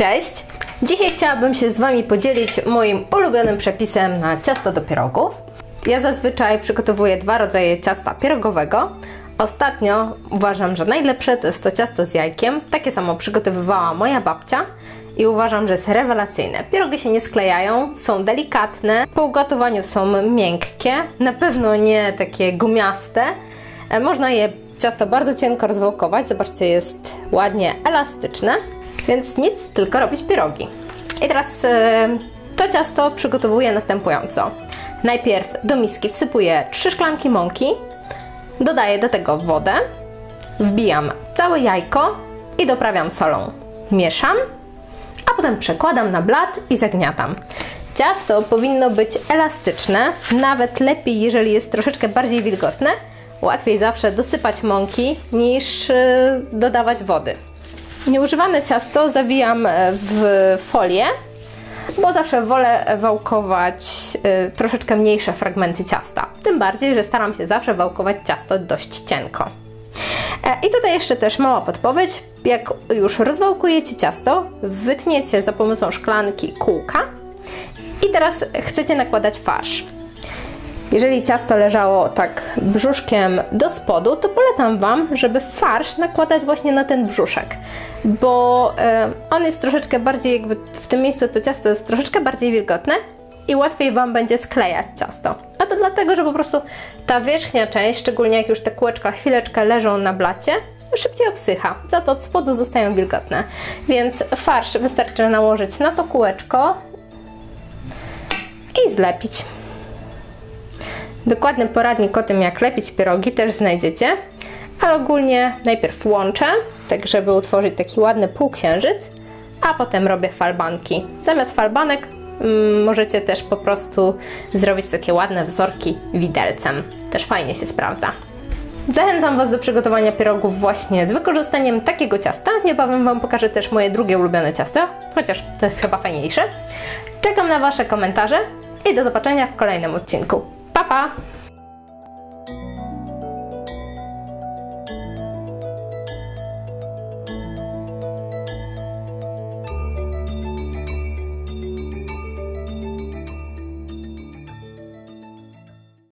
Cześć! Dzisiaj chciałabym się z Wami podzielić moim ulubionym przepisem na ciasto do pierogów. Ja zazwyczaj przygotowuję dwa rodzaje ciasta pierogowego. Ostatnio uważam, że najlepsze to jest to ciasto z jajkiem. Takie samo przygotowywała moja babcia i uważam, że jest rewelacyjne. Pierogi się nie sklejają, są delikatne, po ugotowaniu są miękkie, na pewno nie takie gumiaste. E, Można je ciasto bardzo cienko rozwałkować, zobaczcie, jest ładnie elastyczne, więc nic, tylko robić pierogi. I teraz e, to ciasto przygotowuję następująco. Najpierw do miski wsypuję 3 szklanki mąki, dodaję do tego wodę, wbijam całe jajko i doprawiam solą. Mieszam, a potem przekładam na blat i zagniatam. Ciasto powinno być elastyczne, nawet lepiej, jeżeli jest troszeczkę bardziej wilgotne. Łatwiej zawsze dosypać mąki niż yy, dodawać wody. Nieużywane ciasto zawijam w folię, bo zawsze wolę wałkować y, troszeczkę mniejsze fragmenty ciasta. Tym bardziej, że staram się zawsze wałkować ciasto dość cienko. E, I tutaj jeszcze też mała podpowiedź. Jak już rozwałkujecie ciasto, wytniecie za pomocą szklanki kółka i teraz chcecie nakładać farsz. Jeżeli ciasto leżało tak brzuszkiem do spodu, to polecam Wam, żeby farsz nakładać właśnie na ten brzuszek, bo e, on jest troszeczkę bardziej, jakby w tym miejscu to ciasto jest troszeczkę bardziej wilgotne i łatwiej Wam będzie sklejać ciasto. A to dlatego, że po prostu ta wierzchnia część, szczególnie jak już te kółeczka chwileczkę leżą na blacie, szybciej obsycha, za to od spodu zostają wilgotne. Więc farsz wystarczy nałożyć na to kółeczko i zlepić. Dokładny poradnik o tym, jak lepić pierogi też znajdziecie, ale ogólnie najpierw łączę, tak żeby utworzyć taki ładny półksiężyc, a potem robię falbanki. Zamiast falbanek mm, możecie też po prostu zrobić takie ładne wzorki widelcem. Też fajnie się sprawdza. Zachęcam Was do przygotowania pierogów właśnie z wykorzystaniem takiego ciasta. Niebawem Wam pokażę też moje drugie ulubione ciasto, chociaż to jest chyba fajniejsze. Czekam na Wasze komentarze i do zobaczenia w kolejnym odcinku. Papa!